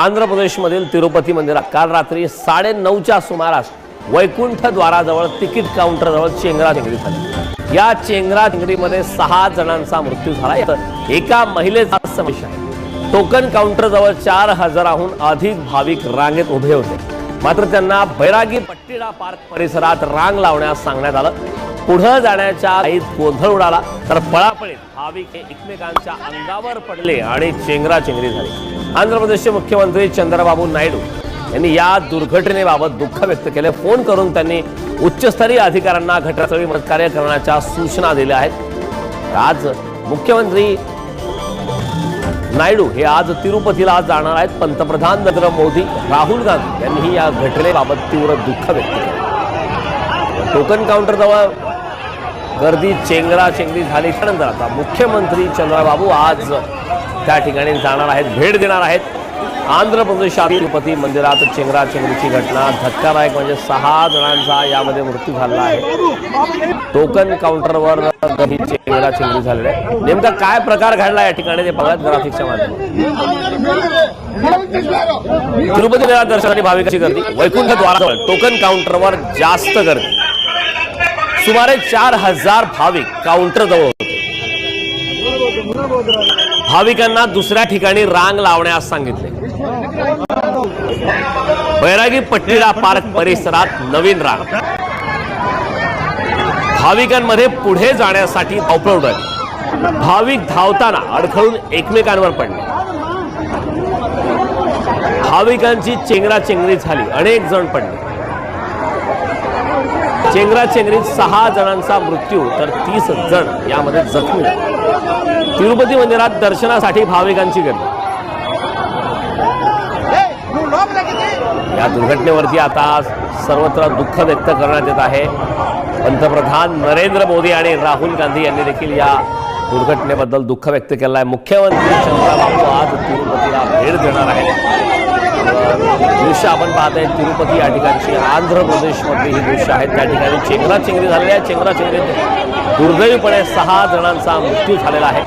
आंध्र प्रदेशमधील तिरुपती मंदिरात काल रात्री साडे नऊच्या सुमारास वैकुंठ द्वाराजवळ तिकीट काउंटरजवळ चेंगरा चेंगरी झाली या चेंगरा चेंगरीमध्ये सहा जणांचा मृत्यू झाला. यात एका महिलेचा समावेश आहे. टोकन काउंटरजवळ चार हजाराहून अधिक भाविक रांगेत उभे होते. मात्र त्यांना बैरागी पट्टीडा पार्क परिसरात रांग लावण्यास सांगण्यात आलं. पुढं जाण्याच्या आईत गोंधळ उडाला. तर पळापळीत भाविक हे एकमेकांच्या अंगावर पडले आणि चेंगराचेंगरी झाली. आंध्र प्रदेशचे मुख्यमंत्री चंद्रबाबू नायडू यांनी या दुर्घटनेबाबत दुःख व्यक्त केले. फोन करून त्यांनी उच्चस्तरीय अधिकाऱ्यांना घटनास्थळी मतकार्य करण्याच्या सूचना दिल्या आहेत. आज मुख्यमंत्री नायडू हे आज तिरुपतीला जाणार आहेत. पंतप्रधान नरेंद्र मोदी राहुल गांधी यांनीही या घटनेबाबत तीव्र दुःख व्यक्त केलं. टोकन काउंटरजवळ गर्दी चेंगरा चेंगरी झाली. त्यानंतर आता मुख्यमंत्री चंद्रबाबू आज त्या ठिकाणी जाणार आहेत भेट देणार आहेत. आंध्र प्रदेशात तिरुपती मंदिरात चेंगरा चेंगरीची घटना धक्कादायक म्हणजे सहा जणांचा यामध्ये मृत्यू झाला आहे. टोकन काउंटरवर ही चेंगरा चेंगरी झालेली आहे. नेमका काय प्रकार घडला या ठिकाणी ते बघत ग्राफिक्सच्या माध्यमातून. तिरुपती मेळा दर्शनासाठी भाविकांची गर्दी. वैकुंठ द्वारावर टोकन काउंटरवर जास्त गर्दी. सुमारे चार हजार भाविक काउंटर जवळ होते. भाविकांना दुसऱ्या ठिकाणी रांग लावण्यास सांगितले. बैरागी पट्टीला पार्क परिसरात नवीन रांग. भाविकांमध्ये पुढे जाण्यासाठी धावपळ उडाली. भाविक धावताना अडखळून एकमेकांवर पडले. भाविकांची चेंगराचेंगरी झाली. अनेक जण पडले. चेंगराचेंगरीत सहा जणांचा मृत्यू तर तीस जण यामध्ये जखमी तिरुपती मंदिरात दर्शनासाठी भाविकांची गर्दी. या दुर्घटनेवरती आता सर्वत्र दुःख व्यक्त करण्यात येत आहे. पंतप्रधान नरेंद्र मोदी आणि राहुल गांधी यांनी देखील या दुर्घटनेबद्दल दुःख व्यक्त केलं आहे मुख्यमंत्री चंद्रबाबू आज तिरुपतीला भेट देणार आहेत. दृश्य आपण पाहत आहे तिरुपती या ठिकाणची आंध्र प्रदेशमधली ही दृश्य आहेत त्या ठिकाणी चेंगराचेंगरी झालेली आहे. चेंगराचेंगरीत दुर्दैवीपणे सहा जणांचा मृत्यू झालेला आहे.